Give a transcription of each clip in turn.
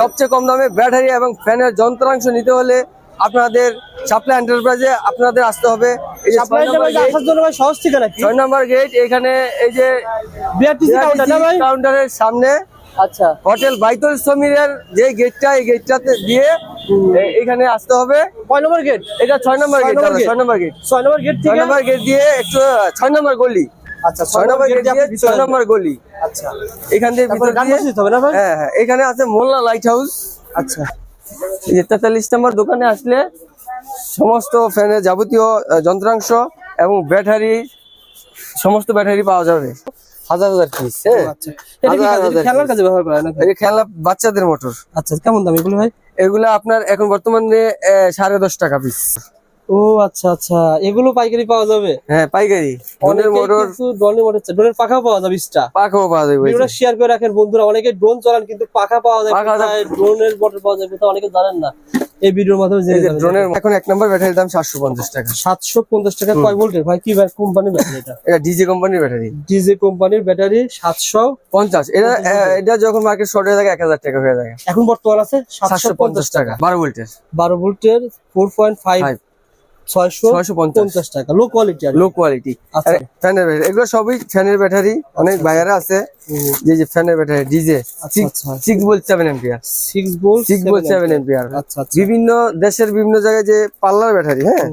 সবচেয়ে কম দামে ব্যাটারি এবং ফ্যানের যন্ত্রাংশ নিতে হলে আপনাদের সাপ্লাই এন্টারপ্রাইজে আপনাদের আসতে হবে। ছয় নম্বর গেট এখানে এই যে কাউন্টারের সামনে আচ্ছা। হোটেল বাইতুল সমীরের যে গেটটা এই গেটটাতে দিয়ে এখানে আসতে হবে। কয় নম্বর গেট? এটা ছয় নম্বর গেট ছয় নম্বর গেট। ছয় নম্বর গেট ছয় নম্বর গেট দিয়ে একটু ছয় নম্বর গলি। আচ্ছা ছয় নম্বর গেট দিয়ে আপনি নম্বর গলি। আচ্ছা। এখান থেকে ভিতর দিয়ে? হবে না ভাই? হ্যাঁ হ্যাঁ এখানে আছে মোল্লা লাইট হাউস আচ্ছা। এই যে তেতাল্লিশ নম্বর দোকানে আসলে সমস্ত ফ্যানের যাবতীয় যন্ত্রাংশ এবং ব্যাটারি সমস্ত ব্যাটারি পাওয়া যাবে। হাজার হাজার পিস হ্যাঁ? আচ্ছা। কাজে? ব্যবহার করা এই খেলনা বাচ্চাদের মোটর আচ্ছা কেমন দাম এগুলো ভাই? এগুলা আপনার এখন বর্তমানে সাড়ে দশ টাকা পিস ও আচ্ছা আচ্ছা। এগুলো পাইকারি পাওয়া যাবে? হ্যাঁ পাইকারি। ড্রোনের মোটর ড্রোনের মোটর। ড্রোনের পাখাও পাওয়া যাবে এক্সট্রা পাখাও পাওয়া যাবে ভিডিওটা শেয়ার করে রাখেন বন্ধুরা। অনেকে ড্রোন চালান কিন্তু পাখা পাওয়া যায় পাখা ড্রোনের মোটর পাওয়া যায় কোথায় অনেকে জানেন না। এই ভিডিওর মাধ্যমে জেনে যাবেন। ড্রোনের এখন এক নম্বর ব্যাটারির দাম সাতশো পঞ্চাশ টাকা। সাতশো পঞ্চাশ টাকা। কয় ভোল্টের? ভাই কি ভাই কোম্পানির ব্যাটারি এটা? এটা ডিজে কোম্পানির ব্যাটারি ডিজে কোম্পানির ব্যাটারি সাতশো পঞ্চাশ। এটা এটা যখন মার্কেট শর্ট হয়ে থাকে এক হাজার টাকা হয়ে যায় এখন বর্তমান আছে সাতশো সাতশো পঞ্চাশ টাকা। বারো ভোল্টের। বারো ভোল্টের ফোর পয়েন্ট ফাইভ Five। ছয়শো ছয়শো পঞ্চাশ। পঞ্চাশ টাকা। লো কোয়ালিটি আর লো কোয়ালিটি আচ্ছা। ফ্যানের ব্যাটারি এগুলো সবই ফ্যানের ব্যাটারি অনেক বাইরে আছে। যে যে ফ্যানের ব্যাটারি ডিজে আচ্ছা, আচ্ছা। ভোল্ট ভোল্ট ভোল্ট আচ্ছা আচ্ছা। বিভিন্ন দেশের বিভিন্ন জায়গায় যে পার্লার ব্যাটারি হ্যাঁ?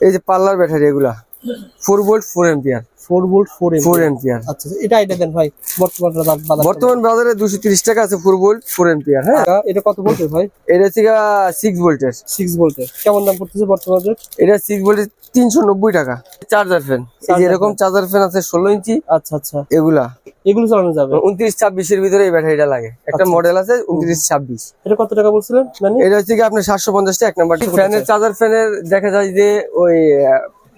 এই যে পার্লার ব্যাটারি এগুলা। Four volt four ampere four volt four M four ampere আচ্ছা আচ্ছা, এটা এটা দেন ভাই বর্তমান বাজার বর্তমান বাজারে দুশো তিরিশ টাকা আছে ফোর ভোল্ট ফোর এম্পিয়ার হ্যাঁ? এটা কত ভোল্টের ভাই? এটা হচ্ছে সিক্স ভোল্টের সিক্স ভোল্টের কেমন দাম পড়তেছে বর্তমান এটা সিক্স ভোল্টের তিনশো নব্বই টাকা। চার্জার ফ্যান এই এরকম চার্জার ফ্যান আছে ষোলো ইঞ্চি। আচ্ছা আচ্ছা। এগুলা। এগুলো চালানো যাবে? উনত্রিশ ছাব্বিশের ভিতরে এই ব্যাটারিটা লাগে। একটা আচ্ছা। মডেল আছে উনত্রিশ ছাব্বিশ। এটা কত টাকা বলছিলেন জানি এটা হচ্ছে কি আপনার সাতশো পঞ্চাশ টাকা এক নাম্বার। ফ্যানের চার্জার ফ্যানের দেখা যায় যে ওই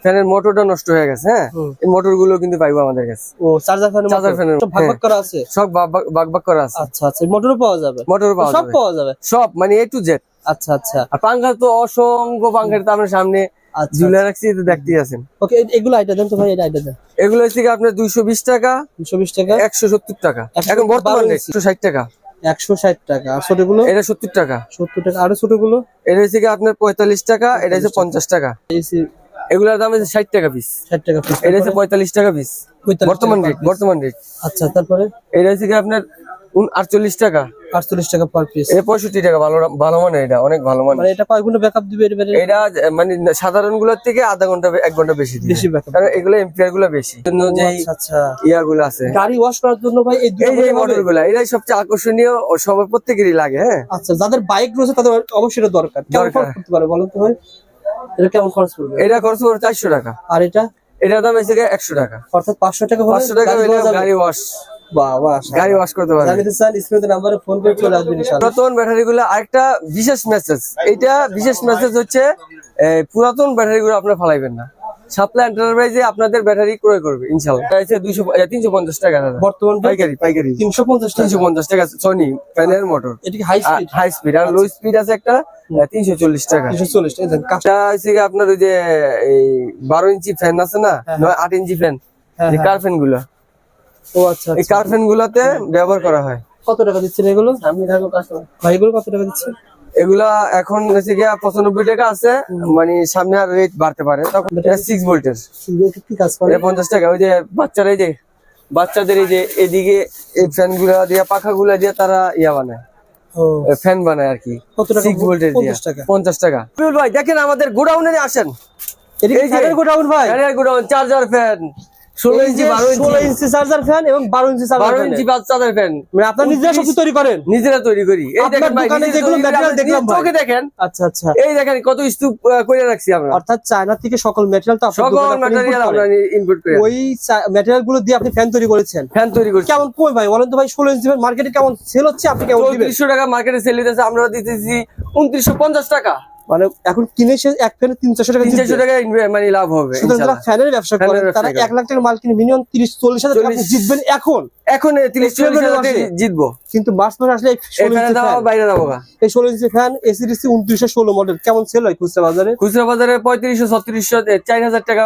ফ্যানের মোটরটা নষ্ট হয়ে গেছে হ্যাঁ? এই মোটরগুলো কিন্তু পাইবো আমাদের কাছে। ও চার্জার ফ্যান fan সব ভাগ ভাগ হ্যাঁ। করা আছে? সব বাগ বাগ করা আছে। আচ্ছা আচ্ছা পাওয়া যাবে? মোটর পাওয়া সব পাওয়া যাবে? সব মানে এ টু জেড আচ্ছা আচ্ছা। আর পাঙ্খা তো অসংখ্য পাঙ্খার তো আপনার সামনে। আচ্ছা ঝুলে রাখছি তো দেখতেই আছেন। ওকে এগুলো আইটা দেন তো ভাই এটা আইটা দেন। এগুলো হচ্ছে কি আপনার দুইশো বিশ টাকা টাকা? একশো সত্তর টাকা। এখন বর্তমান টাকা। আর ছোটগুলো? এটা সত্তর টাকা। সত্তর টাকা। আরও ছোটগুলো? এটা হচ্ছে আপনার পঁয়তাল্লিশ টাকা এটা হচ্ছে পঞ্চাশ টাকা। এসি এগুলোর দাম হচ্ছে ষাট টাকা পিস ষাট টাকা পিস এটা হচ্ছে পঁয়তাল্লিশ টাকা পিস বর্তমান রেট বর্তমান রেট আচ্ছা তারপরে? এটা হচ্ছে কি আপনার আটচল্লিশ টাকা। আটচল্লিশ টাকা পার পিস এটা পঁয়ষট্টি টাকা ভালো ভালো মানে এটা অনেক ভালো মানে। মানে এটা কয় ঘণ্টা ব্যাকআপ দিবে এটা মানে সাধারণগুলোর থেকে আধা ঘণ্টা এক ঘণ্টা বেশি দিবে। বেশি ব্যাকআপ কারণ এগুলো এম্পিয়ারগুলো বেশি। জন্য যে আচ্ছা। ইয়া গুলো আছে। গাড়ি ওয়াশ করার জন্য ভাই এই দুটো এই হবে? গুলা এটাই সবচেয়ে আকর্ষণীয় ও সবার প্রত্যেকেরই লাগে হ্যাঁ। আচ্ছা যাদের বাইক রয়েছে তাদের অবশ্যই দরকার। কেমন দরকার। করতে পারে বলেন তো ভাই? এটা কেমন খরচ পড়বে? এটা খরচ পড়বে চারশো টাকা। আর এটা? এটার দাম এসে একশো টাকা। অর্থাৎ পাঁচশো টাকা পাঁচশো টাকা গাড়ি হলে গাড়ি ওয়াশ গাড়ি ওয়াশ করতে পারবে। ফোন চলে পুরাতন ব্যাটারি গুলো আরেকটা বিশেষ মেসেজ এটা বিশেষ মেসেজ হচ্ছে পুরাতন ব্যাটারি গুলো আপনার ফালাইবেন না। সাপ্লাই এন্টারপ্রাইজে আপনাদের ব্যাটারি ক্রয় করবে ইনশাল্লাহ দুইশো তিনশো পঞ্চাশ টাকা বর্তমান পাইকারি পাইকারি। তিনশো পঞ্চাশ টাকা। তিনশো পঞ্চাশ টাকা সনি প্যানের মোটর এটা হাই স্পিড হাই স্পিড আর লো স্পিড আছে একটা তিনশো চল্লিশ টাকা। হচ্ছে আপনার ওই যে এই বারো ইঞ্চি ফ্যান আছে না হ্যাঁ, নয় আট ইঞ্চি ফ্যান হ্যাঁ, হ্যাঁ। কার ফ্যানগুলো। ও আচ্ছা এই আচ্ছা। কার ফ্যান গুলাতে ব্যবহার করা হয়। কত টাকা দিচ্ছেন এগুলো? আমি থাকো কাস্টমার ভাই এগুলো কত টাকা দিচ্ছেন? এগুলা এখন হচ্ছে গিয়া পঁচানব্বই টাকা আছে মানে সামনে আর রেট বাড়তে পারে। তখন এটা সিক্স ভোল্টের পঞ্চাশ টাকা। ওই যে বাচ্চারা এই যে বাচ্চাদের এই যে এদিকে এই ফ্যানগুলা দিয়ে পাখা গুলা দিয়ে তারা ইয়া বানায়। ফ্যান বানায় আর কি। সিক্স ভোল্টের পঞ্চাশ টাকা। ভাই দেখেন আমাদের গোডাউনে আসেন। গোডাউন ভাই? গোডাউন চার্জার ফ্যান ষোলো ইঞ্চি বারো ষোলো ইঞ্চি চার্জার ফ্যান এবং বারো ইঞ্চি বারো ইঞ্চি চার্জার ফ্যান মানে আপনার নিজেরা সবকিছু তৈরি করেন। নিজেরা তৈরি করি। এই দেখেন। চোখে দেখেন। আচ্ছা আচ্ছা। এই দেখেন কত স্তূপ করে রাখছি আমরা। অর্থাৎ চায়না থেকে সকল ম্যাটেরিয়াল সকল ম্যাটেরিয়াল আমরা ইনপুট করে ওই ম্যাটেরিয়ালগুলো দিয়ে আপনি ফ্যান তৈরি করেছেন। ফ্যান তৈরি কেমন কই ভাই বলেন তো ভাই ষোলো ইঞ্চি মার্কেটে কেমন সেল হচ্ছে আপনি কেমন দিবেন? টাকা মার্কেটে সেল দিতেছে আমরা দিতেছি উনত্রিশশো পঞ্চাশ টাকা। মানে এখন কিনে সে এক ফ্যানে তিন চারশো টাকা তিনশো জিতবে। টাকা মানে লাভ হবে যারা ফ্যানের ব্যবসা করেন তারা এক লাখ টাকার মাল কিনে মিনিমাম তিরিশ চল্লিশ হাজার টাকা আপনি 40 জিতবেন এখন। এখন তিরিশ চল্লিশ হাজার জিতবো। কিন্তু মার্চ মাসে আসলে এই এই 16 ফ্যানের ইঞ্চি দাম fan, আবার বাইরে যাব এই ষোলো ইঞ্চি ফ্যান উনত্রিশশো ষোলো মডেল কেমন সেল হয় খুচরা বাজারে? খুচরা বাজারে পঁয়ত্রিশশো ছত্রিশশো চার হাজার টাকা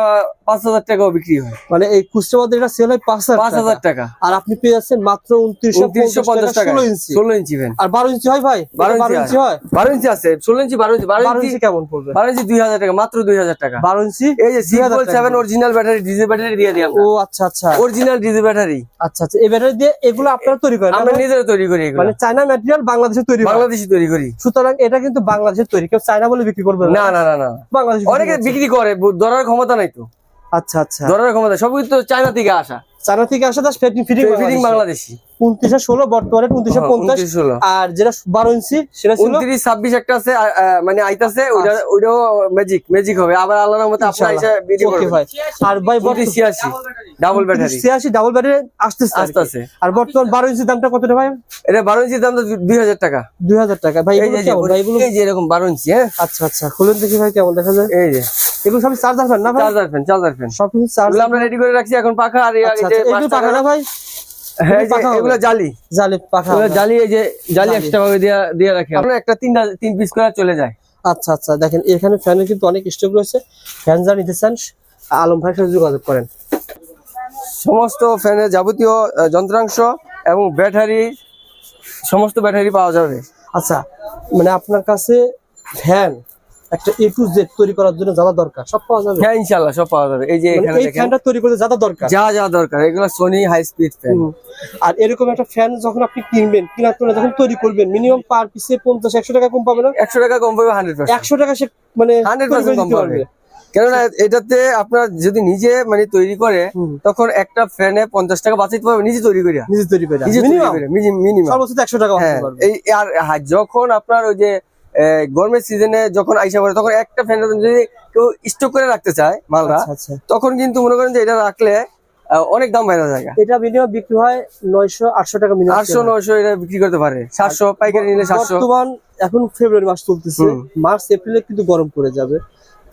পাঁচ হাজার টাকাও বিক্রি হয়। মানে এই খুচরা বাজারে এটা সেল হয় পাঁচ পাঁচ হাজার টাকা। আর আপনি পেয়ে যাচ্ছেন মাত্র উনত্রিশশো উনত্রিশশো পঞ্চাশ টাকা ষোলো ইঞ্চি। ষোলো ইঞ্চি ফ্যান আর বারো ইঞ্চি হয় ভাই? বারো ইঞ্চি হয়। বারো ইঞ্চি আছে ষোলো ইঞ্চি বারো ইঞ্চি বারো ইঞ্চি কেমন পড়বে? ইঞ্চি টাকা মাত্র দুই হাজার টাকা। বারো ইঞ্চি? এই যে 2000 সিক্স টাকা। অরিজিনাল ব্যাটারি ব্যাটারি দিয়ে দিই ও আচ্ছা আচ্ছা। অরিজিনাল ডিজেল ব্যাটারি আচ্ছা আচ্ছা। এই ব্যাটারি দিয়ে এগুলো আপনারা তৈরি করেন আমরা না? নিজেরা তৈরি করি এগুলো। মানে চায়না ম্যাটেরিয়াল বাংলাদেশে তৈরি তৈরি করি। সুতরাং এটা কিন্তু বাংলাদেশের তৈরি। কেউ চায়না বলে বিক্রি করবে না। না না না বাংলাদেশ অনেকে বিক্রি করে ধরার ক্ষমতা নাই তো। আচ্ছা আচ্ছা। ধরার ক্ষমতা সবই তো চায়না থেকে আসা। চায়না থেকে আসা দাস ফিটিং বাংলাদেশি। ষোলো বর্তমানে হ্যাঁ, পঞ্চাশ। আর যেটা বারো ইঞ্চি সেটা উনত্রিশ ছাব্বিশ একটা আছে মানে আইতাছে ওইটাও ম্যাজিক ম্যাজিক হবে। আবার আল্লাহর মতো আপনার আর ভাই উনত্রিশ ছিয়াশি। ডাবল ব্যাটারি ছিয়াশি ডাবল ব্যাটারি আস্তে আস্তে আর বর্তমান বারো ইঞ্চির দামটা কতটা ভাই? এটা বারো ইঞ্চির দাম তো দুই হাজার টাকা। দুই হাজার টাকা। ভাই এই যে ভাই এগুলো যে এরকম বারো ইঞ্চি হ্যাঁ? আচ্ছা আচ্ছা। খুলুন দেখি ভাই কেমন দেখা যায়? এই যে। এগুলো সব চার্জার ফ্যান না ভাই? চার্জার ফ্যান চার্জার ফ্যান সব কিছু চার্জ আমরা রেডি করে রাখছি এখন পাখা আর এই আচ্ছা আচ্ছা। পাখা না ভাই? হ্যাঁ, এগুলো জালি। জালি পাখা জালি এই যে জালি জালি। এক্সট্রা ভাবে দিয়ে দিয়ে রাখি। আমরা একটা তিনটা তিন পিস করে চলে যায়। আচ্ছা আচ্ছা দেখেন এখানে ফ্যানের কিন্তু অনেক স্টক রয়েছে। ফ্যান যা নিতে চান আলম ভাইয়ের সাথে যোগাযোগ করেন। সমস্ত ফ্যানের যাবতীয় যন্ত্রাংশ এবং ব্যাটারি সমস্ত ব্যাটারি পাওয়া যাবে। আচ্ছা মানে আপনার কাছে ফ্যান একটা এ টু জেড তৈরি করার জন্য যা দরকার সব পাওয়া যাবে। হ্যাঁ ইনশাল্লাহ সব পাওয়া যাবে। এই যে মানে এখানে এই ফ্যানটা তৈরি করতে যা দরকার। যা যা দরকার এগুলো সোনি হাই স্পিড ফ্যান আর এরকম একটা ফ্যান যখন আপনি কিনবেন কেনার পরে যখন তৈরি করবেন মিনিমাম পার পিসে পঞ্চাশ একশো টাকা কম পাবে না? একশো টাকা কম পাবে হান্ড্রেড পার্সেন্ট একশো টাকা সে মানে হান্ড্রেড তৈরি করে পার্সেন্ট কম পাবে। কেননা এটাতে আপনার যদি নিজে মানে তৈরি করে তখন একটা ফ্যানে পঞ্চাশ টাকা বাঁচাইতে পারবে নিজে তৈরি করিয়া নিজে তৈরি করে। নিজে তৈরি মিনিমাম করে মিনিমাম সর্বোচ্চ একশো টাকা হ্যাঁ এই আর হ্যাঁ, যখন আপনার ওই যে গরমের সিজনে যখন আইসা পড়ে তখন একটা ফ্যান যদি কেউ স্টক করে রাখতে চায় মালটা আচ্ছা আচ্ছা। তখন কিন্তু মনে করেন যে এটা রাখলে অনেক দাম বাইরে যায় এটা মিনিমাম বিক্রি হয় নয়শো আটশো টাকা মিনিমাম আটশো নয়শো এটা বিক্রি করতে পারে। সাতশো পাইকারি নিলে সাতশো। বর্তমান এখন ফেব্রুয়ারি মাস চলতেছে। মার্চ এপ্রিলে কিন্তু গরম পড়ে যাবে।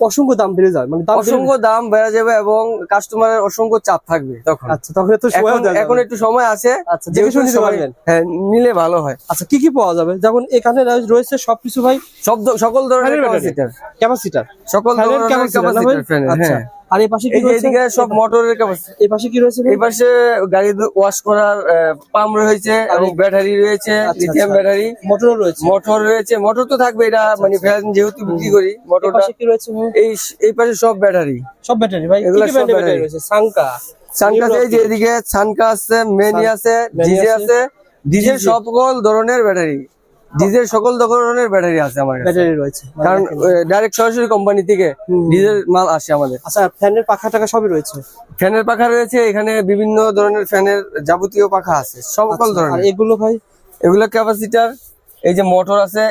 অসংখ্য দাম বেড়ে যাবে মানে অসংখ্য দাম বেড়ে যাবে এবং কাস্টমারের অসংখ্য চাপ থাকবে তখন। আচ্ছা তখন তো এখন একটু সময় আছে আচ্ছা দেখে শুনে নিতে পারবেন। হ্যাঁ নিলে ভালো হয়। আচ্ছা কি কি পাওয়া যাবে? যেমন এখানে রয়েছে সবকিছু ভাই সব সকল ধরনের ক্যাপাসিটার ক্যাপাসিটার সকল ধরনের ক্যাপাসিটার আচ্ছা। হ্যাঁ। আর এই পাশে কি রয়েছে? এদিকে সব মোটরের ক্যাপাসিটি এই পাশে কি রয়েছে এই পাশে গাড়ি ওয়াশ করার পাম্প রয়েছে এবং ব্যাটারি রয়েছে আচ্ছা, লিথিয়াম আচ্ছা। ব্যাটারি মোটরও রয়েছে। মোটর রয়েছে। মোটর তো থাকবে এটা মানে ফ্যান যেহেতু বিক্রি করি এই মোটরটা পাশে কি রয়েছে এই এই পাশে সব ব্যাটারি সব ব্যাটারি ভাই। কি এগুলো সব ব্যাটারি। রয়েছে? সাংকা এই যে এদিকে সানকা আছে মেনি আছে ডিজে আছে, আছে ডিজে। সকল ধরনের ব্যাটারি ডিজের সকল ধরনের ব্যাটারি আছে আমার ব্যাটারি রয়েছে। কারণ ডাইরেক্ট সরাসরি কোম্পানি থেকে। ডিজেল মাল আসে আমাদের। আচ্ছা ফ্যানের পাখা টাকা সবই রয়েছে? ফ্যানের পাখা রয়েছে এখানে বিভিন্ন ধরনের ফ্যানের যাবতীয় পাখা আছে সকল আচ্ছা, আর ধরনের। এগুলো ভাই? এগুলো ক্যাপাসিটার এই যে মোটর আছে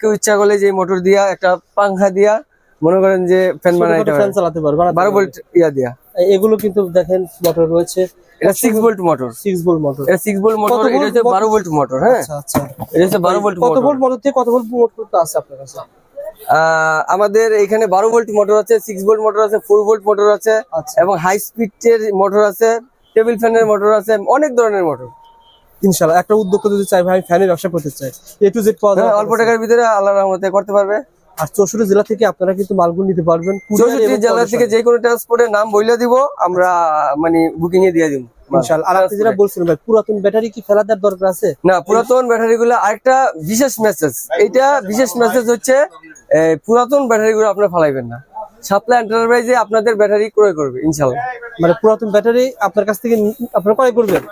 কেউ ইচ্ছা করলে যে মোটর দিয়া একটা পাংখা দিয়া মনে করেন যে ফ্যান বানাইতে ফ্যান চালাতে পারবে বারো ভোল্ট ইয়া দিয়া। এগুলো কিন্তু দেখেন মোটর রয়েছে। এটা ভোল্ট মোটর ভোল্ট মোটর এটা সিক্স ভোল্ট মোটর এটা হচ্ছে volt? বারো ভোল্ট মোটর হ্যাঁ? আচ্ছা আচ্ছা। এটা হচ্ছে ভোল্ট কত মোটর ভোল্ট মোটর থেকে কত ভোল্ট মোটর আছে আপনার কাছে? আহ, আমাদের এখানে বারো ভোল্ট মোটর আছে সিক্স ভোল্ট মোটর আছে ফোর ভোল্ট মোটর আছে আচ্ছা। এবং হাই স্পিড এর মোটর আছে টেবিল ফ্যানের মোটর আছে অনেক ধরনের মোটর ইনশাআল্লাহ একটা উদ্যোক্তা যদি চাই ভাই ফ্যানের ব্যবসা করতে চাই এ টু জেড পাওয়া অল্প টাকার ভিতরে আল্লাহ রহমতে করতে পারবে। আর চৌষট্টি জেলা থেকে আপনারা কিন্তু মালগুলো নিতে পারবেন। চৌষট্টি জেলা থেকে যে কোনো ট্রান্সপোর্টের নাম বইলে দিব আমরা মানে বুকিং এ দিয়ে দিব। আর আপনি যেটা বলছিলেন ভাই পুরাতন ব্যাটারি কি ফেলা দেওয়ার দরকার আছে? না পুরাতন ব্যাটারি গুলো আরেকটা বিশেষ মেসেজ এটা বিশেষ মেসেজ হচ্ছে পুরাতন ব্যাটারি গুলো আপনার ফালাইবেন না। সাপ্লাই এন্টারপ্রাইজে আপনাদের ব্যাটারি ক্রয় করবে ইনশাল্লাহ মানে পুরাতন ব্যাটারি আপনার কাছ থেকে আপনারা ক্রয় করবেন?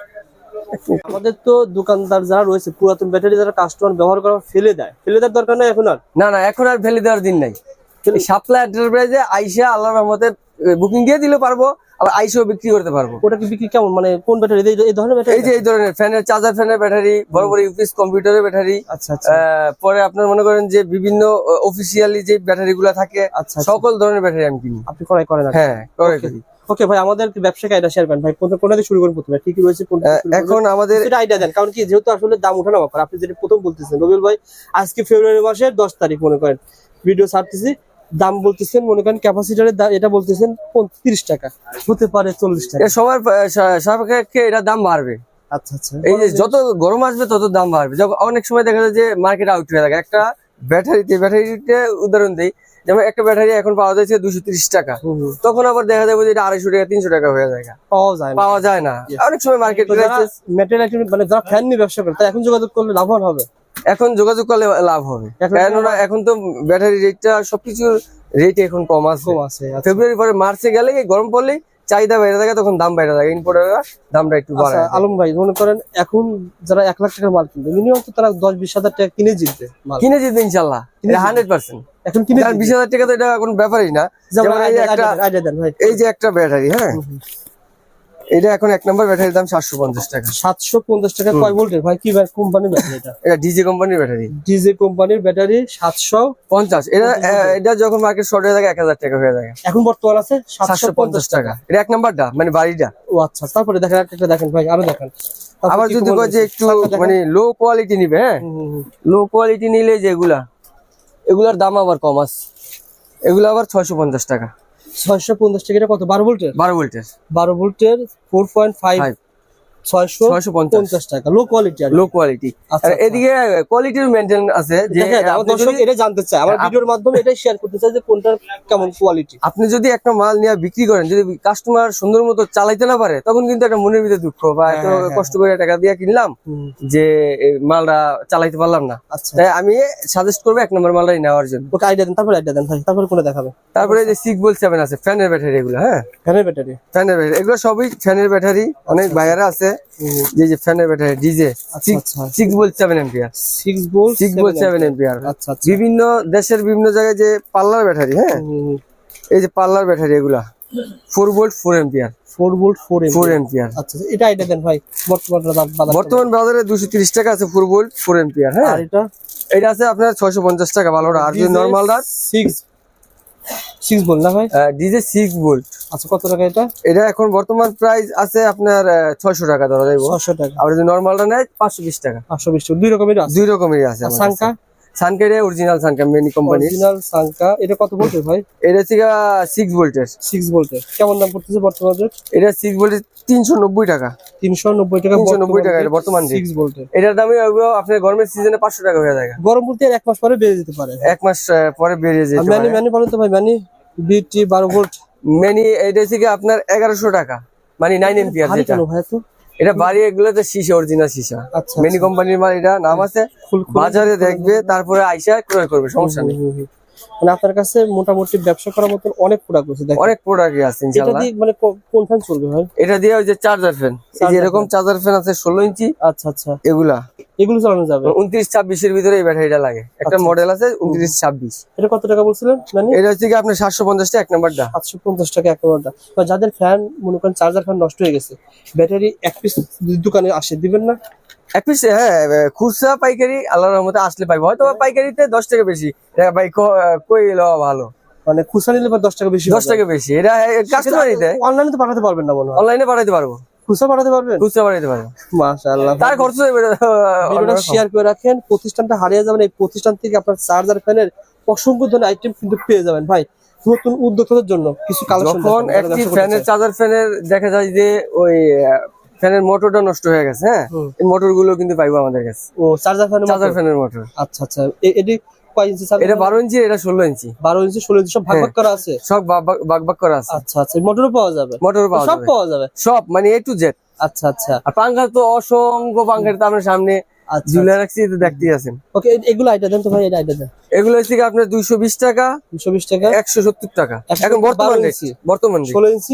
আমাদের তো দোকানদার যারা রয়েছে পুরাতন ব্যাটারি যারা কাস্টমার ব্যবহার করা ফেলে দেয়। ফেলে দেওয়ার দরকার নাই এখন আর? না না এখন আর ফেলে দেওয়ার দিন নাই। সাপ্লাই এন্টারপ্রাইজে আইসা আল্লাহ রহমতে বুকিং দিয়ে দিলে পারব আবার আইসেও বিক্রি করতে পারব। ওটা কি বিক্রি কেমন? মানে কোন ব্যাটারি এই ধরনের ব্যাটারি এই যে এই ধরনের ফ্যানের চার্জার ফ্যানের ব্যাটারি বড় বড় ইউপিএস কম্পিউটারের ব্যাটারি আচ্ছা আচ্ছা। পরে আপনার মনে করেন যে বিভিন্ন অফিসিয়ালি যে ব্যাটারি গুলা থাকে আচ্ছা আচ্ছা। সকল ধরনের ব্যাটারি আমি কিনি। আপনি করেন হ্যাঁ করি। ওকে ভাই আমাদের ব্যবসা কায়দা শেয়ার করেন ভাই কোনটা দিয়ে শুরু করুন প্রথমে? ঠিকই রয়েছে দিয়ে? এখন আমাদের সেটা আইডিয়া দেন কারণ কি যেহেতু আসলে দাম ওঠানো ব্যাপার আপনি যেটা প্রথম বলতেছেন রবিউল ভাই আজকে ফেব্রুয়ারি মাসের দশ তারিখ মনে করেন ভিডিও ছাড়তেছি দাম বলতেছেন মনে করেন ক্যাপাসিটারের এটা বলতেছেন তিরিশ টাকা হতে পারে চল্লিশ টাকা। আহ, সাপেক্ষে এটার দাম বাড়বে। আচ্ছা আচ্ছা। এই যে যত গরম আসবে তত দাম বাড়বে। যখন অনেক সময় দেখা যায় যে মার্কেট আউট হয়ে থাকে। একটা ব্যাটারিতে ব্যাটারিতে উদাহরণ দিই যেমন একটা ব্যাটারি এখন পাওয়া যাচ্ছে দুশো তিরিশ টাকা। তখন আবার দেখা যাবে যে এটা আড়াইশো টাকা তিনশো টাকা হয়ে যায় পাওয়া যায় না। পাওয়া যায় না। অনেক সময় মার্কেট মেটেরিয়াল মানে যারা ফ্যান নিয়ে ব্যবসা করে এখন যোগাযোগ করলে লাভবান হবে? এখন যোগাযোগ করলে লাভ হবে। এখন- কেননা এখন তো ব্যাটারি রেটটা সবকিছুর রেট এখন কম আছে। আছে আচ্ছা। ফেব্রুয়ারি পরে মার্চে গেলে গরম পড়লে চাহিদা বেড়ে থাকে তখন দাম বেড়ে থাকে। ইম্পোর্টাররা দামটা একটু বাড়ে বাড়ায় আলম ভাই মনে করেন এখন যারা এক লাখ টাকার মাল কিনবে মিনিমাম তো তারা দশ বিশ হাজার টাকা কিনে জিতবে কিনে জিতবে ইনশাল্লাহ। হান্ড্রেড পার্সেন্ট এখন কিনে বিশ হাজার টাকা তো এটা এখন ব্যাপারই না। এই যে একটা ব্যাটারি হ্যাঁ? এটা এখন এক নম্বর ব্যাটারির দাম সাতশো পঞ্চাশ টাকা। সাতশো পঞ্চাশ টাকা। কয় ভোল্টের? ভাই কি কোম্পানির ব্যাটারি এটা? এটা ডিজে কোম্পানির ব্যাটারি ডিজে কোম্পানির ব্যাটারি সাতশো পঞ্চাশ। এটা এটা যখন মার্কেট শর্ট হয়ে থাকে এক হাজার টাকা হয়ে যায় এখন বর্তমান আছে সাতশো পঞ্চাশ টাকা। এটা এক নাম্বারটা মানে বাড়িটা। ও আচ্ছা তারপরে দেখেন একটা দেখেন ভাই আরও দেখেন। আবার যদি? কয় যে একটু মানে লো কোয়ালিটি নিবে হ্যাঁ। লো কোয়ালিটি নিলে যেগুলা এগুলার দাম আবার কম আছে। এগুলো আবার ছয়শো পঞ্চাশ টাকা। ছয়শো পঞ্চাশ টাকা। কত? বারো ভোল্টের? বারো ভোল্টের। বারো ভোল্টের ফোর পয়েন্ট ফাইভ। ছয়শো পঞ্চাশ। টাকা। লো কোয়ালিটি আর লো কোয়ালিটি আচ্ছা, আচ্ছা। এদিকে কোয়ালিটির মেনটেন আছে এটা জানতে চায়। আমার ভিডিওর মাধ্যমে এটাই শেয়ার করতে চাই যে কোনটার কেমন কোয়ালিটি আপনি যদি একটা মাল নিয়ে বিক্রি করেন যদি কাস্টমার সুন্দর মতো চালাইতে না পারে তখন কিন্তু একটা মনের ভিতরে দুঃখ বা এত হ্যাঁ, হ্যাঁ, কষ্ট করে টাকা দিয়ে কিনলাম যে মালটা চালাইতে পারলাম না। আচ্ছা। তাই আমি সাজেস্ট করব এক নম্বর মালটাই নেওয়ার জন্য। ওকে আইডিয়া দেন তারপরে আইডিয়া দেন ভাই। তারপরে কোনে দেখাবে তারপরে যে সিক্স বল সেভেন আছে ফ্যানের ব্যাটারি এগুলো হ্যাঁ? ফ্যানের ব্যাটারি ফ্যানের ব্যাটারি এগুলো সবই ফ্যানের ব্যাটারি অনেক ভাইয়ারা আছে। যে যে ফ্যানের ব্যাটারি ডিজে আচ্ছা আচ্ছা। সিক্স বল seven ampere six volt six বল সেভেন এম্পিয়ার বিভিন্ন দেশের বিভিন্ন জায়গায় যে পাল্লার ব্যাটারি হ্যাঁ? এই যে পাল্লার ব্যাটারি এগুলা four volt four ampere four volt four four ampere আচ্ছা আচ্ছা, এটা দেন ভাই বর্তমান বাজার বর্তমান বাজারে দুশো তিরিশ টাকা আছে ফোর ভোল্ট ফোর এম্পিয়ার হ্যাঁ? এটা? এটা আছে আপনার ছয়শো পঞ্চাশ টাকা ভালোটা আর যদি নর্মালটা সিক্স সিক্স বল না ভাই? ডিজে সিক্স ভোল্ট আচ্ছা কত টাকা এটা? এটা এখন বর্তমান প্রাইস আছে আপনার ছয়শো টাকা ধরা যাইব ছশো টাকা। আর যদি নর্মালটা নেয় পাঁচশো বিশ টাকা। পাঁচশো বিশ টাকা। দুই রকমের আছে। দুই রকমেরই আছে সাংকা সানকেটে অরিজিনাল সানকা মেনি কোম্পানি অরিজিনাল সাংকা এটা কত ভোল্টের ভাই? এটা হচ্ছে সিক্স ভোল্টের সিক্স ভোল্টের কেমন দাম পড়তেছে বর্তমান রেট এটা সিক্স ভোল্টের তিনশো নব্বই টাকা। তিনশো নব্বই টাকা 390 টাকা এটা বর্তমান rate। সিক্স ভোল্টের এটার দামে আপনার গরমের সিজনে পাঁচশো টাকা হয়ে যায়। গরম বলতে এক মাস পরে বেড়ে যেতে পারে। এক মাস পরে বেড়ে যেতে পারে। ম্যানি বলেন তো ভাই ম্যানি বিটি বারো ভোল্ট। মেনি এটা হচ্ছে আপনার এগারোশো টাকা মানে নাইন এম্পিয়ার ভারী যেটা। ভাই তো এটা বাড়ি এগুলোতে শিশা অরিজিনাল শিশা আচ্ছা মেনি কোম্পানির মাল এটা নাম আছে। বাজারে দেখবে তারপরে আইসা ক্রয় করবে সমস্যা নেই। মানে আপনার কাছে মোটামুটি ব্যবসা করার মতন অনেক প্রোডাক্ট আছে অনেক প্রোডাক্টই আছে এটা দিয়ে মানে কোন ফ্যান চলবে ভাই? এটা দিয়ে ওই যে চার্জার ফ্যান এই যে এরকম চার্জার ফ্যান আছে ষোলো ইঞ্চি আচ্ছা আচ্ছা। এগুলা। এগুলো চালানো যাবে? উনত্রিশ ছাব্বিশের ভিতরে এই ব্যাটারিটা লাগে। একটা আচ্ছা। মডেল আছে উনত্রিশ ছাব্বিশ। এটা কত টাকা বলছিলেন মানে এটা হচ্ছে কি আপনার সাতশো পঞ্চাশ টাকা এক নাম্বারটা। সাতশো পঞ্চাশ টাকা এক বা যাদের ফ্যান মনে করেন চার্জার ফ্যান নষ্ট হয়ে গেছে ব্যাটারি এক পিস দোকানে আসে দিবেন না? এক পিস হ্যাঁ খুচরা পাইকারি আল্লাহর রহমতে আসলে পাইবো। হয়তো পাইকারিতে দশ টাকা বেশি। ভাই কই লওয়া ভালো? মানে খুচরা নিলে দশ টাকা বেশি দশ টাকা বেশি। এটা কাস্টমারই দেয়। অনলাইনে তো পাঠাতে পারবেন না হয়। অনলাইনে পাঠাইতে পারব। খুচরা পাঠাতে পারবেন? খুচরা মাশাআল্লাহ। তার খরচ ভিডিওটা শেয়ার করে রাখেন। প্রতিষ্ঠানটা হারিয়ে যাবেন। এই প্রতিষ্ঠান থেকে আপনার চার্জার ফ্যানের অসংখ্য ধরনের আইটেম কিন্তু পেয়ে যাবেন। ভাই নতুন উদ্যোক্তাদের জন্য কিছু কালেকশন যখন একটি ফ্যানের চার্জার ফ্যানের দেখা যায় যে ওই ফ্যানের মোটরটা নষ্ট হয়ে গেছে হ্যাঁ? এই মোটরগুলো কিন্তু পাইবো আমাদের কাছে। ও চার্জার ফ্যানের চার্জার ফ্যানের মোটর। আচ্ছা আচ্ছা। এটি কয় ইঞ্চি এটা বারো ইঞ্চি এটা ষোলো ইঞ্চি। বারো ইঞ্চি ষোলো ইঞ্চি সব ভাগ ভাগ করা আছে? সব বাগ ভাগ বাগ করা আছে। আচ্ছা আচ্ছা। মোটরও পাওয়া যাবে? মোটরও পাওয়া সব পাওয়া যাবে? সব মানে এ টু জেড আচ্ছা আচ্ছা। আর পাঙ্খা তো অসংখ্য পাঙ্খার তো আপনার সামনে। ঝুলে রাখছি তো দেখতেই আছেন। ওকে এগুলো আইটা দেন তো ভাই এটা আইটা দেন। এগুলো হচ্ছে আপনার দুইশো বিশ টাকা দুশো বিশ টাকা। একশো সত্তর টাকা। এখন বর্তমান ইঞ্চি। ইঞ্চি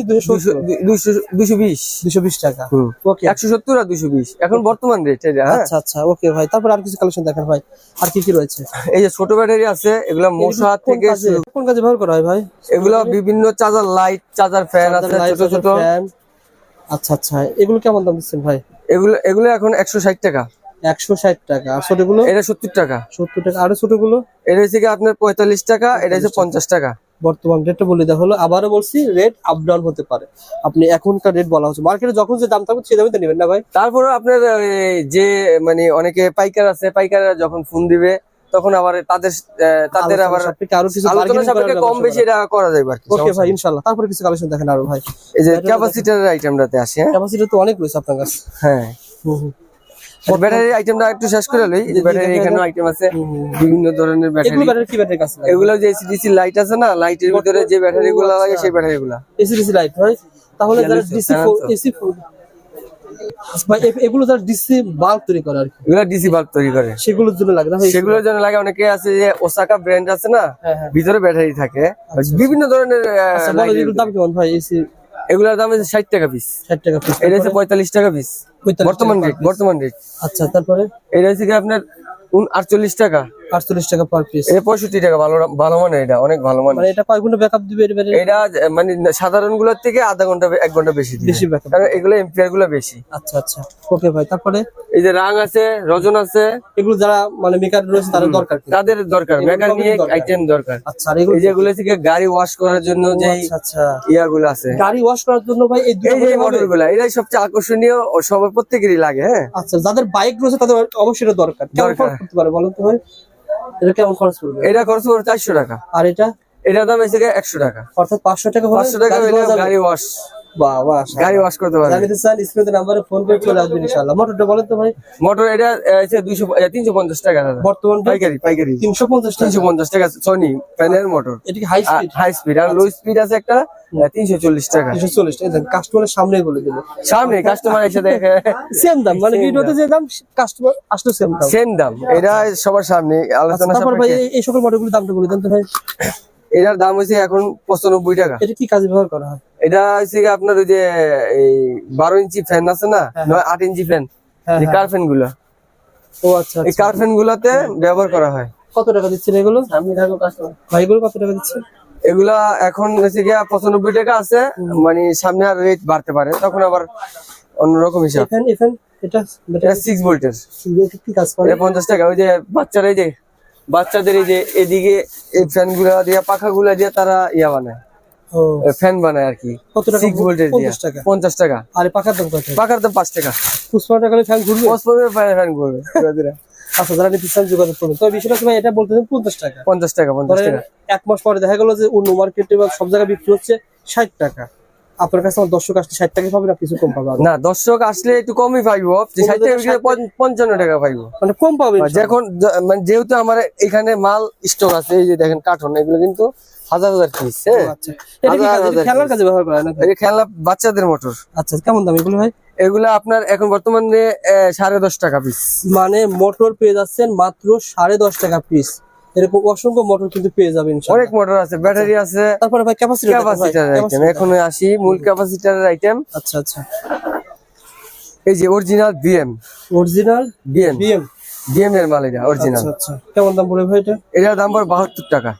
টাকা। ওকে। একশো সত্তর আর দুইশো বিশ। এখন বর্তমান রেট এটা হ্যাঁ? আচ্ছা আচ্ছা ওকে ভাই। তারপর আর কিছু কালেকশন দেখেন ভাই। আর কি কি রয়েছে? এই যে ছোট ব্যাটারি আছে এগুলা মশা থেকে কোন কাজে ব্যবহার করা হয় ভাই? এগুলা বিভিন্ন চার্জার লাইট চার্জার ফ্যান আছে ছোট ছোট। আচ্ছা আচ্ছা এগুলো কেমন দাম দিচ্ছেন ভাই? এগুলো এগুলো এখন একশো ষাট টাকা। একশো ষাট টাকা। আর ছোটগুলো? এটা সত্তর টাকা। সত্তর টাকা। আরও ছোটগুলো? এটা হচ্ছে আপনার পঁয়তাল্লিশ টাকা এটা হচ্ছে পঞ্চাশ টাকা। বর্তমান রেটটা বলে দেওয়া হলো। আবারও বলছি রেট আপ ডাউন হতে পারে। আপনি এখনকার রেট বলা হচ্ছে। মার্কেটে যখন যে দাম থাকবে সেই দামে তো নেবেন না ভাই। তারপরে আপনার যে মানে অনেকে পাইকার আছে পাইকাররা যখন ফোন দিবে তখন আবার তাদের তাদের আবার আরও কিছু আলোচনা সাপেক্ষে কম বেশি এটা করা যাবে আর ওকে ভাই নেই। ইনশাল্লাহ তারপরে কিছু কালেকশন দেখেন আরও ভাই। এই যে ক্যাপাসিটার আইটেমটাতে আসি হ্যাঁ? ক্যাপাসিটি তো অনেক রয়েছে আপনার কাছে। হ্যাঁ। আইটেমটা একটু শেষ করে লই। ব্যাটারি এখানে আইটেম আছে। বিভিন্ন ধরনের ব্যাটারি এগুলো ব্যাটারি। কি ব্যাটারি কাছে এগুলো যে এসিডিসি লাইট আছে না লাইটের ভিতরে যে ব্যাটারি লাগে সেই ব্যাটারি গুলা ডিসি লাইট হয় তাহলে যারা ডিসি channel এসি ভাই এগুলো যারা ডিসি বাল্ব তৈরি করে আর এগুলো ডিসি বাল্ব তৈরি করে। সেগুলোর জন্য লাগে সেগুলোর জন্য লাগে অনেকে আছে যে ওসাকা ব্র্যান্ড আছে না হ্যাঁ, হ্যাঁ। ভিতরে ব্যাটারি থাকে। বিভিন্ন ধরনের আচ্ছা light এর- এগুলোর দাম কেমন ভাই? এসি এগুলোর দাম হচ্ছে ষাট টাকা পিস ষাট টাকা পিস এটা হচ্ছে পঁয়তাল্লিশ টাকা পিস 45 বর্তমান রেট বর্তমান রেট আচ্ছা তারপরে? এটা হচ্ছে কি আপনার আটচল্লিশ টাকা। আটচল্লিশ টাকা পার পিস এটা টাকা ভালো ভালো মানে এটা অনেক ভালো মানে মানে এটা কয় ঘণ্টা ব্যাকআপ দিবে এর এটা মানে সাধারণগুলোর থেকে আধা ঘণ্টা এক ঘণ্টা বেশি দিবে। বেশি backup। কারণ এগুলো এম্পিয়ারগুলো বেশি। আচ্ছা আচ্ছা। ওকে ভাই তারপরে? এই যে রাং আছে রজন আছে এগুলো যারা মানে মেকার রয়েছে তাদের দরকার তাদের দরকার এগুলো মেকানিক আইটেম দরকার। আচ্ছা এগুলো যেগুলো থেকে গাড়ি ওয়াশ করার জন্য যে আচ্ছা ইয়াগুলো আছে। গাড়ি ওয়াশ করার জন্য ভাই এই এই যে গুলা এটাই সবচেয়ে আকর্ষণীয় ও সবার প্রত্যেকেরই লাগে হ্যাঁ। আচ্ছা যাদের বাইক রয়েছে তাদের অবশ্যই এটা দরকার। দরকার। খরচ করতে পারে বলুন তো ভাই। এটা কেমন খরচ করবে এটা খরচ করে চারশো টাকা। আর এটা? এটার দাম এসে একশো টাকা। অর্থাৎ পাঁচশো টাকা পাঁচশো টাকা গাড়ি ওয়াশ গাড়ি ওয়াশ করতে পারবে। জানিতে চান স্ক্রিনে নাম্বারে ফোন করে চলে আসবেন ইনশাআল্লাহ। মোটরটা বলেন তো ভাই। মোটর এটা আছে টাকা দাদা। বর্তমান পাইকারি পাইকারি। টাকা। পঞ্চাশ টাকা সনি প্যানের মোটর এটা কি হাই স্পিড হাই স্পিড আর লো স্পিড আছে একটা তিনশো চল্লিশ টাকা। কাস্টমারের বলে দিল। সামনে কাস্টমার এসে দেখে। সেম দাম মানে ভিডিওতে যে দাম কাস্টমার আসলে সেম দাম। সেম দাম। এটা সবার সামনে আচ্ছা, আলোচনা তারপর ভাই সাপেক্ষে। এই- এই সকল মডেলগুলোর দামটা বলে দেন তো ভাই। এটার দাম হচ্ছে এখন পঁচানব্বই টাকা। এটা কি কাজে ব্যবহার করা হয়? এটা হচ্ছে কি আপনার ওই যে এই বারো ইঞ্চি ফ্যান আছে না? আট ইঞ্চি ফ্যান হ্যাঁ, এই হ্যাঁ। কার ফ্যানগুলা। ও আচ্ছা এই আচ্ছা। কার ফ্যান গুলাতে ব্যবহার করা হয়। কত টাকা দিচ্ছেন এগুলো? আমি থাকব ভাই এগুলো কত টাকা দিচ্ছেন এগুলা এখন হচ্ছে গিয়া পঁচানব্বই টাকা আছে মানে সামনে আর রেট বাড়তে পারে। তখন আবার অন্যরকম হিসাব। এটা এটা সিক্স ভোল্টের পঞ্চাশ টাকা। ওই যে বাচ্চারা এই যে বাচ্চাদের এই যে এদিকে এই ফ্যানগুলা দিয়ে পাখা গুলা দিয়ে তারা ইয়া বানায়। ফ্যান বানায় আর কি। কত টাকা? সিক্স ভোল্টের 50 টাকা। পঞ্চাশ টাকা। আরে পাখার দাম কত? পাখার দাম পাঁচ টাকা। পুষ্পা টাকা ফ্যান ঘুরবে? ফ্যান ফ্যান করবে ধীরে ধীরে। আচ্ছা যারা নিতে চান যোগাযোগ করবেন তবে বিষয়টা হচ্ছে এটা বলতেছেন টাকা। এক মাস পরে দেখা গেল যে অন্য মার্কেটে বা সব জায়গায় বিক্রি হচ্ছে ষাট টাকা। আপনার কাছে আমার দর্শক আসলে ষাট টাকা পাবেন আর কিছু কম না দর্শক আসলে একটু কমই পাইবো। যে ষাট টাকা পঞ্চান্ন টাকা পাইবো। মানে কম যখন মানে যেহেতু আমার এখানে মাল স্টক আছে এই যে দেখেন কার্টন এগুলো কিন্তু হাজার হাজার পিস হ্যাঁ? আচ্ছা। খেলার কাজে ব্যবহার করা খেলনা বাচ্চাদের মোটর আচ্ছা কেমন দাম এগুলো ভাই? এগুলো আপনার এখন বর্তমানে সাড়ে দশ টাকা পিস মানে মোটর পেয়ে যাচ্ছেন মাত্র সাড়ে দশ টাকা পিস এরকম অসংখ্য মোটর কিন্তু পেয়ে যাবেন। অনেক মোটর আছে ব্যাটারি আছে। তারপরে ভাই ক্যাপাসিটি ক্যাপাসিটার আইটেম এখন আসি মূল ক্যাপাসিটারের আইটেম আচ্ছা আচ্ছা। এই যে original BM original BM BM BM এর মাল এটা অরিজিনাল আচ্ছা আচ্ছা। কেমন দাম পড়ে ভাই এটা? এটার দাম পড়ে বাহাত্তর টাকা।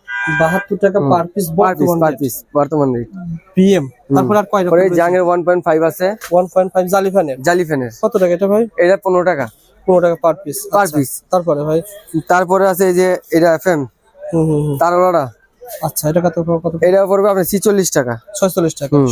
বাহাত্তর টাকা per piece per piece per piece বর্তমান রেট পিএম তারপর আর কয় পরে রকম পয়েন্ট ফাইভ আছে। ওয়ান পয়েন্ট ফাইভ জালি ফ্যানের? জালি ফ্যানের। কত টাকা এটা ভাই? এটা পনেরো টাকা। পনেরো টাকা পার পিস পার পিস তারপরে ভাই? তারপরে আছে এই যে এটা এফএম হুম হুম হুম। আচ্ছা এটা কত কত এটা পড়বে আপনার ছিচল্লিশ টাকা।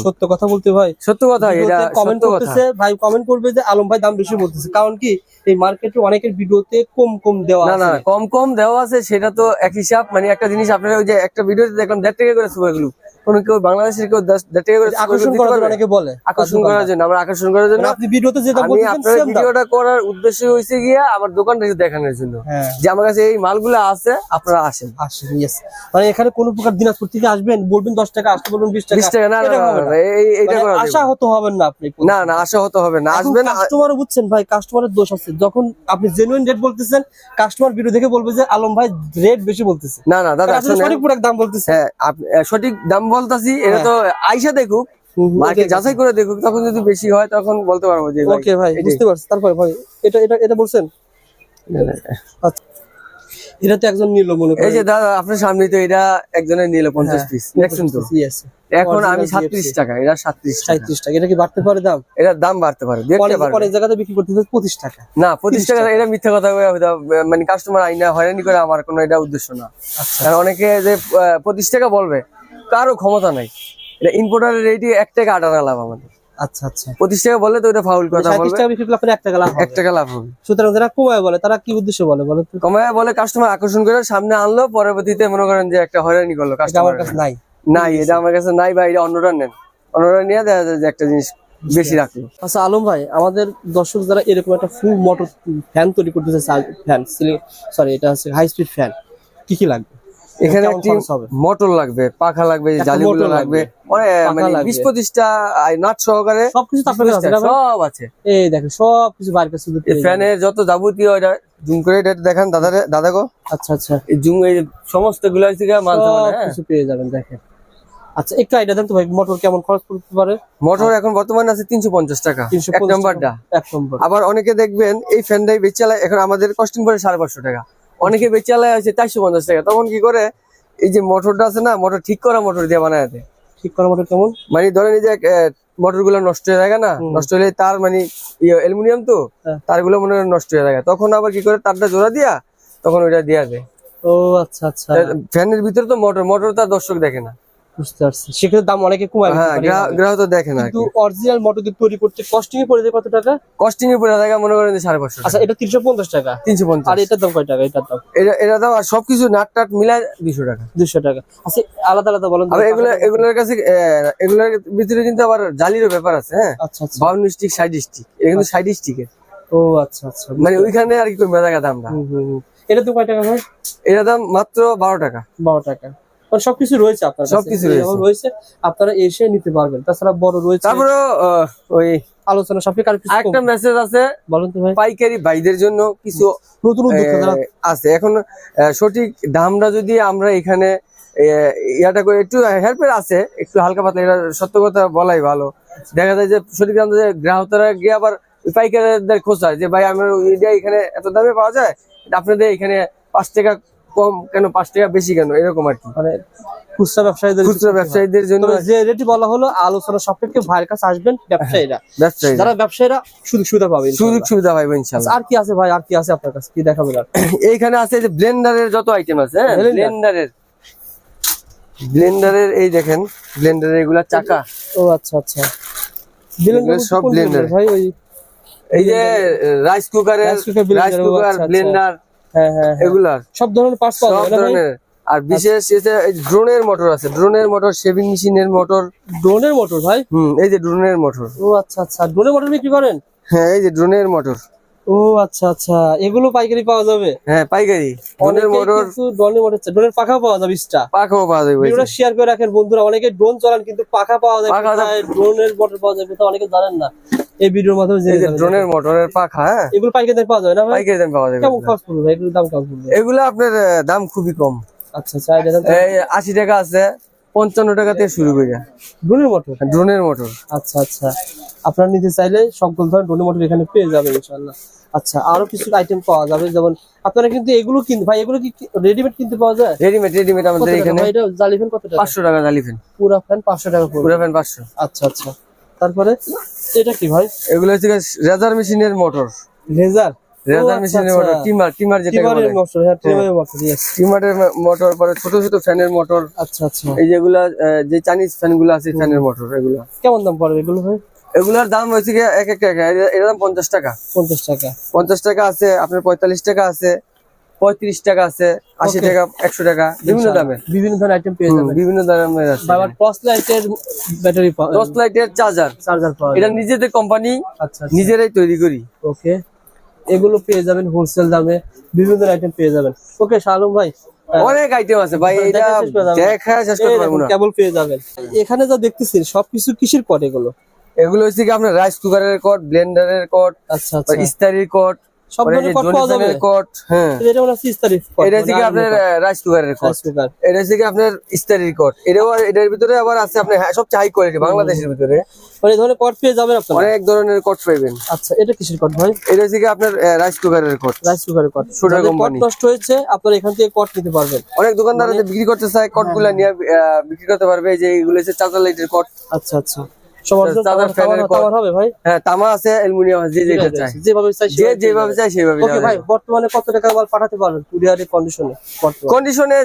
সত্য কথা বলতে ভাই সত্য কথা এটা কমেন্ট করতেছে ভাই কমেন্ট করবে যে আলম ভাই দাম বেশি বলতেছে। কারণ কি এই মার্কেটে অনেকের ভিডিওতে কম কম দেওয়া না না কম কম দেওয়া আছে সেটা তো এক হিসাব। মানে একটা জিনিস আপনারা ওই যে একটা ভিডিও দেখলাম দেড় টাকা করে সুপারগুলো কোন কেউ বাংলাদেশের কেউ দশ- দেড় টাকা করে আকর্ষণ করার দিতে জন্য পারবে? অনেকে বলে। আকর্ষণ করার জন্য আমরা আকর্ষণ করার জন্য। আপনি ভিডিওতে যেটা আমি আপনার ভিডিওটা করার উদ্দেশ্য হয়েছে গিয়ে আমার দোকানটা দেখানোর জন্য। যে আমার কাছে এই মালগুলো আছে আপনারা আসেন। আসেন ইয়েস মানে এখানে কোনো প্রকার দিনাজপুর থেকে আসবেন বলবেন দশ টাকা আসতে বলবেন বিশ টাকা বিশ টাকা না না, হবে না, না। এইটা করা আশা হতে হবেন না আপনি না না আশা হতে হবে না। আসবেন কাস্টমারও বুঝছেন ভাই কাস্টমারের দোষ আছে। যখন আপনি জেনুইন রেট বলতেছেন কাস্টমার ভিডিও দেখে বলবে যে আলম ভাই রেট বেশি বলতেছে। না না দাদা সঠিক প্রোডাক্ট দাম বলতেছে। হ্যাঁ সঠিক দাম বলতাছি এটা তো আইসা দেখুক যাচাই করে দেখুক তখন যদি বেশি হয় তখন বলতে পারব যে ওকে ভাই বুঝতে পারছি। তারপরে ভাই এটা এটা এটা বলছেন? আচ্ছা। এটা তো একজন নিল মনে এই যে দাদা আপনার সামনে তো এটা একজনের নিল পঞ্চাশ পিস দেখছেন তো? এখন আমি সাতত্রিশ টাকা এটা সাতত্রিশ টাকা। সাঁত্রিশ টাকা এটা কি বাড়তে পারে দাম? দাম বাড়তে পারে অনেক জায়গাতে বিক্রি করতেছে পঁচিশ টাকা। না পঁচিশ টাকা এটা মিথ্যা কথা মানে কাস্টমার আইনা হয়রানি করে আমার কোনো এটা উদ্দেশ্য না। আচ্ছা। কারণ অনেকে যে পঁচিশ টাকা বলবে কারও ক্ষমতা নাই। এটা ইম্পোর্টারের রেটই এক টাকা আট আনা লাভ আমাদের। আচ্ছা আচ্ছা। পঁচিশ টাকা তো এটা ফাউল কথা বলবে। এক টাকা লাভ। এক টাকা লাভ হবে। সুতরাং যারা কমায় বলে তারা কি উদ্দেশ্যে বলে বলো কমায় বলে কাস্টমার আকর্ষণ করে সামনে আনলো পরবর্তীতে মনে করেন যে একটা হয়রানি করল কাস্টমার কাছে নাই। নাই এটা আমার কাছে নাই বা এটা অন্যরা নেন। অন্যরা নিয়ে দেখা যায় যে একটা জিনিস বেশি রাখল। আচ্ছা আলম ভাই আমাদের দর্শক যারা এরকম একটা ফুল মোটর ফ্যান তৈরি করতেছে ফ্যান সরি এটা হচ্ছে হাই স্পিড ফ্যান কি কি লাগবে? এখানে একটি মোটর লাগবে পাখা লাগবে জালিগুলো লাগবে মানে বিশ পঁচিশটা নাট সহকারে সবকিছু? সব আছে। এই দেখেন ফ্যানের যত যাবতীয় এটা জুম করে এটা দেখান দাদা গো আচ্ছা আচ্ছা। এই জুম এই সমস্তগুলো থেকে মাল সব সামান, হ্যাঁ। কিছু পেয়ে যাবেন দেখেন। আচ্ছা একটু আইডিয়া দেন তো ভাই মোটর কেমন খরচ পড়তে পারে? মোটর এখন বর্তমানে আছে তিনশো পঞ্চাশ টাকা তিনশো এক নাম্বারটা। এক নম্বর। আবার অনেকে দেখবেন এই ফ্যানটাই বেচে আলায় এখন আমাদের কস্টিং পড়ে সাড়ে পাঁচশো টাকা। অনেকে বেচালায় আছে চারশো পঞ্চাশ টাকা। তখন কি করে? এই যে মোটরটা আছে না মোটর ঠিক করা মোটর দিয়ে বানায় আছে ঠিক করা মোটর কেমন? মানে ধরেন এই যে মোটরগুলো নষ্ট হয়ে যায় না। নষ্ট হলে তার মানে অ্যালুমিনিয়াম তো তারগুলো মনে হয় নষ্ট হয়ে যায় তখন আবার কি করে? তারটা জোড়া দিয়া তখন ওইটা দিয়া আছে ও আচ্ছা আচ্ছা। ফ্যানের ভিতরে তো মোটর মোটর তার দর্শক দেখে না। বুঝতে পারছি। সেক্ষেত্রে দাম অনেকে কমায় হ্যাঁ গ্রাহক তো দেখে না কিন্তু অরিজিনাল মোটর দিয়ে তৈরি করতে কস্টিং এ পড়ে যায় কত টাকা? কস্টিং মনে করেন সাড়ে পাঁচশো আচ্ছা এটা তিনশো পঞ্চাশ টাকা। তিনশো পঞ্চাশ। আর এটার দাম কয় টাকা? এটার দাম। এটা এটা দাম আর সবকিছু নাট টাট মিলায় দুশো টাকা। দুশো টাকা। আচ্ছা আলাদা আলাদা বলেন তো। আবার এগুলো এগুলোর কাছে আহ, এগুলোর ভিতরে কিন্তু আবার জালিরও ব্যাপার আছে হ্যাঁ? আচ্ছা আচ্ছা। বাউন্ন স্টিক ষাট স্টিক এটা কিন্তু ষাট স্টিকের ও আচ্ছা আচ্ছা মানে ওইখানে আর কি কমে টাকা দামটা। হুম। এটা তো কয় টাকা ভাই? এটা দাম মাত্র বারো টাকা। বারো টাকা। মানে সবকিছু রয়েছে আপনার সবকিছু রয়েছে। আপনারা এসে নিতে পারবেন। তাছাড়া বড় রয়েছে তারপরে ওই আলোচনা সাপেক্ষে একটা মেসেজ আছে। বলেন তো ভাই। পাইকারি ভাইদের জন্য কিছু নতুন আছে। এখন সঠিক দামটা যদি আমরা এখানে ইয়াটা করে একটু হেল্পের আছে একটু হালকা পাতলা এটা সত্য কথা বলাই ভালো। দেখা যায় যে সঠিক দাম যে গ্রাহকরা গিয়ে আবার পাইকারদের খোঁজায় যে ভাই আমার এটা এখানে এত দামে পাওয়া যায় আপনাদের এখানে পাঁচ টাকা কম কেন? পাঁচ টাকা বেশি কেন? এরকম আর কি। মানে খুচরা ব্যবসায়ীদের খুচরা ব্যবসায়ীদের জন্য যে রেটি বলা হলো আলোচনা সাপেক্ষে ভাইয়ের কাছে আসবেন ব্যবসায়ীরা। ব্যবসায়ী যারা ব্যবসায়ীরা সুযোগ সুবিধা পাবেন সুযোগ সুবিধা পাইবো ইনশাল্লাহ আর কি আছে ভাই? আর কি আছে আপনার কাছে? কি দেখাবেন আর? এইখানে আছে যে ব্লেন্ডারের যত আইটেম আছে হ্যাঁ? ব্লেন্ডারের। ব্লেন্ডারের এই দেখেন ব্লেন্ডারের এগুলা চাকা। ও আচ্ছা আচ্ছা। ব্লেন্ডার সব blender। ভাই? ওই এই যে রাইস কুকারের রাইস কুকার আচ্ছা, আচ্ছা। ব্লেন্ডার। হ্যাঁ হ্যাঁ হ্যাঁ। সব ধরনের পার্টস পাওয়া যাবে ধরনের। আর বিশেষ এতে ড্রোনের মোটর আছে। ড্রোনের মোটর শেভিং মেশিনের মোটর ড্রোনের মোটর ভাই? হুম এই যে ড্রোনের মোটর ও আচ্ছা আচ্ছা। ড্রোনের মোটর বিক্রি করেন? হ্যাঁ এই যে ড্রোনের মোটর ও আচ্ছা আচ্ছা। এগুলো পাইকারি পাওয়া যাবে? হ্যাঁ পাইকারি। ড্রোনের মোটর ড্রোনের মোটর ড্রোনের পাখাও পাওয়া যাবে বিশটা পাখাও পাওয়া যাবে। ভিডিওটা শেয়ার করে রাখেন বন্ধুরা। অনেকে ড্রোন চালান কিন্তু পাখা পাওয়া যায় ড্রোনের মোটর পাওয়া যায় কোথাও অনেকে জানেন না। এই ভিডিওর মাধ্যমে জেনে যাবেন ড্রোনের মোটরের পাখা হ্যাঁ? এগুলো পাইকারি দামে পাওয়া যাবে না পাইকারি দাম পাওয়া যাবে কেমন খরচ পড়বে ভাই? এগুলোর দাম কেমন পড়বে? এগুলো আপনার দাম খুবই কম। আচ্ছা আচ্ছা আইডিয়া এই আশি টাকা আছে পঞ্চান্ন টাকা থেকে শুরু করে। ড্রোনের মোটর ড্রোনের মোটর আচ্ছা আচ্ছা। আপনারা নিতে চাইলে সকল ধরনের ড্রোনের মোটর এখানে পেয়ে যাবেন ইনশাআল্লাহ। আচ্ছা আরও কিছু আইটেম পাওয়া যাবে যেমন আপনারা কিন্তু এগুলো কিনতে ভাই এগুলো কি রেডিমেড কিনতে পাওয়া যায়? রেডিমেড রেডিমেড আমাদের এখানে। ভাই এটা জালি ফ্যান কত টাকা? পাঁচশো টাকা জালি ফ্যান পুরা ফ্যান পাঁচশো টাকা পুরো ফ্যান পাঁচশো। আচ্ছা আচ্ছা। তারপরে এটা কি ভাই? এগুলো হচ্ছে রেজার মেশিনের মোটর। রেজার? মেশিনের মোটর টিমার টিমার যেটা টিমারের মোটর হ্যাঁ টিমারের মোটর ইয়েস টিমারের মোটর পরে ছোট ছোট ফ্যানের মোটর। আচ্ছা আচ্ছা। এই যেগুলা যে চাইনিজ ফ্যানগুলো আছে ফ্যানের মোটর এগুলো। কেমন দাম পড়বে এগুলো ভাই? এগুলার দাম হচ্ছে এক এক টাকা। এর- এর দাম পঞ্চাশ টাকা। পঞ্চাশ টাকা। পঞ্চাশ টাকা আছে আপনার পঁয়তাল্লিশ টাকা আছে। পঁয়ত্রিশ টাকা আছে আশি টাকা একশো টাকা বিভিন্ন দামের বিভিন্ন ধরনের আইটেম পেয়ে যাবেন। বিভিন্ন দামের আছে। আবার টর্চ লাইটের ব্যাটারি দশ লাইটের চার্জার চার্জার পাওয়া এটা নিজেদের কোম্পানি আচ্ছা আচ্ছা। নিজেরাই তৈরি করি। ওকে এগুলো পেয়ে যাবেন হোলসেল দামে। বিভিন্ন আইটেম পেয়ে যাবেন। ওকে শালুম ভাই। অনেক আইটেম আছে ভাই এটা। দেখা শেষ করতে পারব না। কেবল পেয়ে যাবেন। এখানে যা দেখতেছেন সবকিছু কিসের কট এগুলো? এগুলো হচ্ছে কি আপনার রাইস কুকারের কট ব্লেন্ডারের কট আচ্ছা আচ্ছা। ইস্তারির কট সব ধরনের কট পাওয়া যাবে। কট হ্যাঁ। এটা মনে এটা আপনার রাইস কুকারের কট এটা হচ্ছে আপনার ইস্তারির কট এটাও এটার ভিতরে আবার আছে আপনার হ্যাঁ, সবচেয়ে হাই কোয়ালিটি বাংলাদেশের ভিতরে। মানে এই ধরনের কট পেয়ে যাবেন আপনারা? অনেক ধরনের কট আচ্ছা এটা কিসের কট ভাই? এটা হচ্ছে কি আপনার রাইস কুকারের কট রাইস কুকারের কট Sugar যাদের কট নষ্ট হয়েছে আপনারা এখান থেকে কট নিতে পারবেন। অনেক বিক্রি করতে চায় কটগুলা নিয়ে বিক্রি করতে পারবে এই যে এগুলো হচ্ছে চার্জার লাইটের কট আচ্ছা আচ্ছা। ভাই। হ্যাঁ যেটা কন্ডিশনে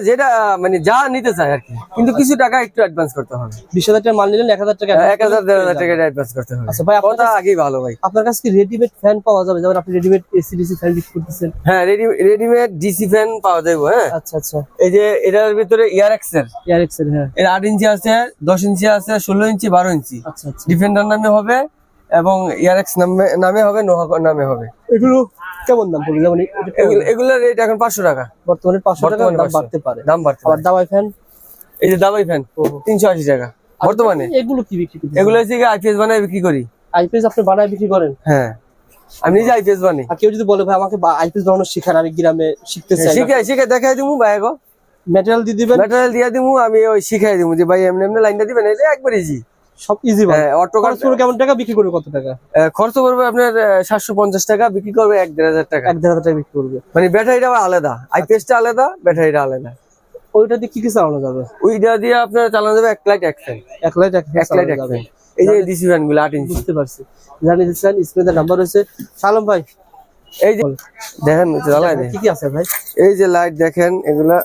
মানে যা নিতে চায় আর কি। কিন্তু কিছু টাকা একটু অ্যাডভান্স করতে হবে। বিশ হাজার টাকা মাল নিলেন এক হাজার টাকা এক হাজার দেড় হাজার টাকা অ্যাডভান্স করতে হবে। আচ্ছা ভাই আপনার কথা আগেই ভালো ভাই। আপনার কাছে কি রেডিমেড ফ্যান পাওয়া যাবে? যেমন আপনি রেডিমেড এসি ডিসি ফ্যান করতেছেন। হ্যাঁ রেডিমেড ডিসি ফ্যান পাওয়া যাবে হ্যাঁ। আচ্ছা আচ্ছা। এই যে এটার ভিতরে ইয়ারেক্স এর হ্যাঁ। এর আট ইঞ্চি আছে দশ ইঞ্চি আছে ষোলো ইঞ্চি বারো ইঞ্চি। আচ্ছা আচ্ছা। ডিফেন্ডার নামে হবে এবং ইয়ারেক্স নামে নামে হবে নোহা নামে হবে। এগুলো কেমন দাম পড়বে? যেমন এগুলো- এগুলোর রেট এখন পাঁচশো টাকা। বর্তমানে পাঁচশো টাকা দাম বাড়তে পারে। দাম বাড়তে পারে। দাওয়াই ফ্যান এই যে দাবাই ফ্যান তিনশো আশি টাকা। বর্তমানে এগুলো কি বিক্রি করতে এগুলো হচ্ছে আইপিএস বানায় বিক্রি করি। আইপিএস আপনি বানায় বিক্রি করেন? হ্যাঁ। আমি নিজে আইপিএস বানাই। আর কেউ যদি বলে ভাই আমাকে আইপিএস বানানো শিখান আমি গ্রামে শিখতে চাই শিখে শিখে দেখাই দিমু ভাই গো। ম্যাটেরিয়াল দিয়ে দিবেন? ম্যাটেরিয়াল দিয়ে দিমু আমি ওই শিখাই দিমু যে ভাই এমনি এমনি লাইনটা দিবেন এটা একবার ইজি সব ইজি হ্যাঁ অটো খরচ করে কেমন টাকা? বিক্রি করবে কত টাকা? খরচ করবে আপনার সাতশো পঞ্চাশ টাকা বিক্রি করবে এক দেড় হাজার টাকা। এক দেড় হাজার টাকা বিক্রি করবে। মানে ব্যাটারিটা আলাদা। আইপিএসটা আলাদা ব্যাটারিটা আলাদা। ওইটা দিয়ে কি কি চালানো যাবে? ওইটা দিয়ে আপনার চালানো যাবে এক লাইট এক ফ্যান এক লাইট এক লাইট এক ফ্যান এই যে ডিসি ফ্যানগুলো আট ইঞ্চি বুঝতে পারছি। জানিয়ে দিচ্ছেন স্ক্রিনে নাম্বার রয়েছে সালাম ভাই। এই যে দেখেন কি কি আছে ভাই? এই যে লাইট দেখেন এগুলা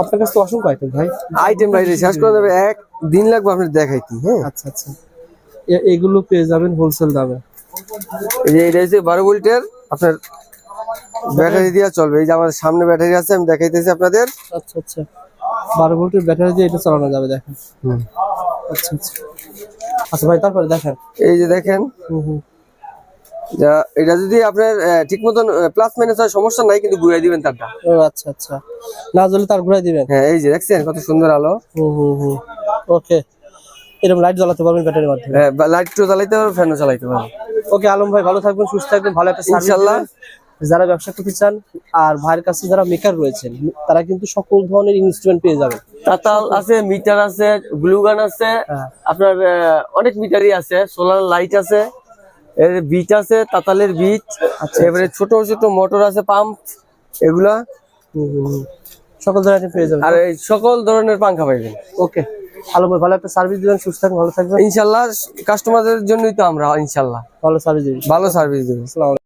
আপনার কাছে তো অসংখ্য আইটেম ভাই। আইটেম বাইরে শেষ করে দেবে এক দিন লাগবে আপনার দেখাইতি হ্যাঁ? আচ্ছা আচ্ছা। এগুলো পেয়ে যাবেন হোলসেল দামে। এই যে এটা হচ্ছে বারো ভোল্টের। আপনার ব্যাটারি দিয়ে চলবে। এই যে আমাদের সামনে ব্যাটারি আছে আমি দেখাইতেছি আপনাদের। আচ্ছা আচ্ছা। বারো ভোল্টের ব্যাটারি দিয়ে এটা চালানো যাবে দেখেন। আচ্ছা আচ্ছা। আচ্ছা ভাই তারপরে দেখেন। এই যে দেখেন। হুম হুম। এটা যদি আপনার ঠিক মতন প্লাস মাইনাস হয় সমস্যা নাই কিন্তু ঘুরাই দিবেন তারটা। আচ্ছা আচ্ছা। না জ্বলে তার ঘুরাই দিবেন? হ্যাঁ এই যে দেখছেন? কত সুন্দর আলো। ওকে। এরকম লাইট জ্বালাতে পারবেন ব্যাটারির মাধ্যমে। হ্যাঁ লাইট তো চালাইতে পারবে ফ্যানও চালাইতে পারবে ওকে আলম ভাই ভালো থাকবেন সুস্থ থাকবেন ভালো একটা সার্ভিস ইনশাল্লাহ। যারা ব্যবসা করতে চান আর ভাইয়ের কাছে যারা মেকার রয়েছেন তারা কিন্তু সকল ধরনের ইনস্ট্রুমেন্ট পেয়ে যাবেন। তাতাল আছে মিটার আছে গ্লুগান আছে হ্যাঁ। আপনার অনেক মিটারই আছে সোলার লাইট আছে। এর বীজ আছে তাতালের বীজ আচ্ছা, এবারে ছোট ছোট মোটর আছে পাম্প এগুলা। সকল ধরনের পেয়ে যাবেন। আর এই সকল ধরনের পাঙ্খা পাইবেন ওকে। ভালো ভাই ভালো একটা সার্ভিস দিবেন সুস্থ থাকবেন ভালো থাকবেন। ইনশাল্লাহ কাস্টমারদের জন্যই তো আমরা ইনশাল্লাহ। ভালো সার্ভিস দিবেন। ভালো সার্ভিস দিবেন। আসসালামু আলাইকুম।